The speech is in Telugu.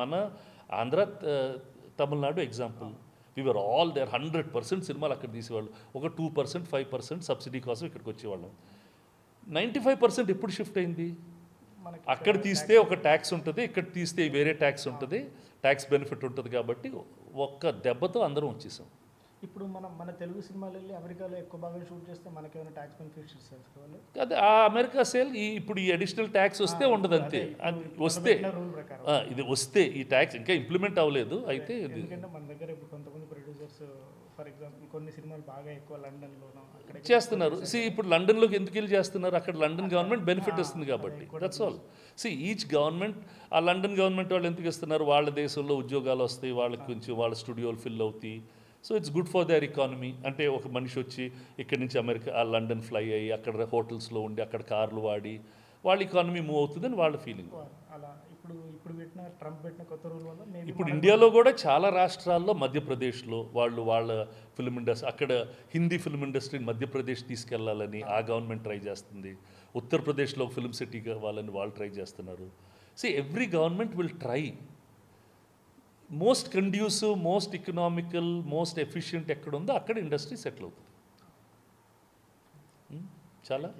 మన Andhra Tamil Nadu example we are all there hundred percent సినిమాలు అక్కడ తీసేవాళ్ళు. ఒక two percent five percent subsidy కోసం ఇక్కడికి వచ్చేవాళ్ళం. నైంటీ ఫైవ్ పర్సెంట్ ఎప్పుడు షిఫ్ట్ అయింది? మనకి అక్కడ తీస్తే ఒక ట్యాక్స్ ఉంటుంది ఇక్కడ తీస్తే వేరే ట్యాక్స్ ఉంటుంది ట్యాక్స్ బెనిఫిట్ ఉంటుంది కాబట్టి ఒక్క దెబ్బతో అందరం వచ్చేసాం. ఇప్పుడు మనం మన తెలుగు సినిమాలు వెళ్ళి అమెరికాలో ఎక్కువ భాగం షూట్ చేస్తే మనకేమైనా ట్యాక్స్ బెనిఫిట్స్ వాళ్ళు? అదే ఆ అమెరికా సేల్ ఈ ఇప్పుడు ఈ అడిషనల్ ట్యాక్స్ వస్తే ఉండదు అంతే వస్తే ఇది వస్తే ఈ ట్యాక్స్ ఇంకా ఇంప్లిమెంట్ అవ్వలేదు అయితే ఎందుకంటే మన దగ్గర ఇప్పుడు కొంతమంది ప్రొడ్యూసర్స్ ఫర్ ఎగ్జాంపుల్ కొన్ని సినిమాలు బాగా ఎక్కువ లండన్లోనో అక్కడ చేస్తున్నారు. సి ఇప్పుడు లండన్లోకి ఎందుకు వెళ్ళి చేస్తున్నారు? అక్కడ లండన్ గవర్నమెంట్ బెనిఫిట్ ఇస్తుంది కాబట్టి. That's all see each government ఆ లండన్ గవర్నమెంట్ వాళ్ళు ఎందుకు ఇస్తున్నారు? వాళ్ళ దేశంలో ఉద్యోగాలు వస్తాయి వాళ్ళకి కొంచెం వాళ్ళ స్టూడియోలు ఫిల్ అవుతాయి. So it's good for the economy అంటే ఒక మనిషి వచ్చి ఇక్కడి నుంచి అమెరికా లండన్ ఫ్లై అయ్యి అక్కడ హోటల్స్లో ఉండి అక్కడ కార్లు వాడి వాళ్ళ ఎకానమీ మూవ్ అవుతుందని వాళ్ళ ఫీలింగ్ ఇప్పుడు ఇండియాలో కూడా చాలా రాష్ట్రాల్లో మధ్యప్రదేశ్లో వాళ్ళు వాళ్ళ ఫిల్మ్ ఇండస్ట్రీ అక్కడ హిందీ ఫిల్మ్ ఇండస్ట్రీని మధ్యప్రదేశ్ తీసుకెళ్ళాలని ఆ గవర్నమెంట్ ట్రై చేస్తుంది. ఉత్తరప్రదేశ్లో ఫిల్మ్ సిటీ కావాలని వాళ్ళు ట్రై చేస్తున్నారు. See every government will try most conducive most economical most efficient ఎక్కడ ఉందో అక్కడ ఇండస్ట్రీ సెటిల్ అవుతుంది. Hmm? చాలా?